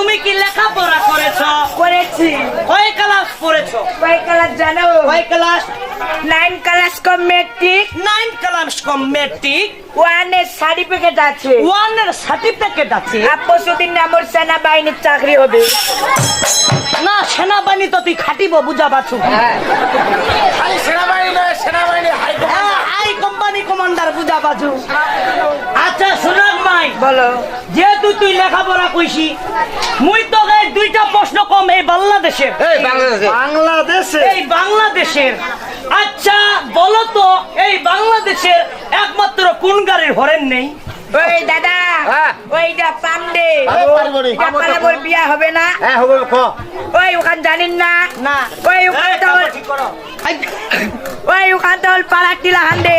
তুমি কি লেখাপড়া করেছ? করেছি। কয় ক্লাস পড়েছো? কয় ক্লাস জানো? কয় ক্লাস নাইন ক্লাস কম মেট্রিক নাইন ক্লাস কম মেট্রিক ওয়ানের সার্টিফিকেট আছে ওয়ানের সার্টিফিকেট আছে। পরশুদিন আমার সেনাবাহিনীর চাকরি হবে। না সেনাবাহিনী তো তুই খাটিব বুঝা পাচ্ছ খালি সেনাবাহিনী সেনাবাহিনী হাই হ্যাঁ, হাই কোম্পানি কমান্ডার বুঝা পাচ্ছ আচ্ছা সুনাক মাই বলো। যেহেতু তুই লেখাপড়া কইছি মুই তো দুইটা প্রশ্ন কম এই বাংলাদেশের। এই বাংলাদেশে বাংলাদেশে এই বাংলাদেশের। আচ্ছা বলো তো এই বাংলাদেশের একমাত্র কোন গাড়ির হরেন নেই? ওই দাদা হ্যাঁ। ওইটা বিয়া হবে না? হ্যাঁ হবে ওই ওখান জানিন না? না। ওই ওখান ওই ওখান তো পাড়া টিলা হান্ডে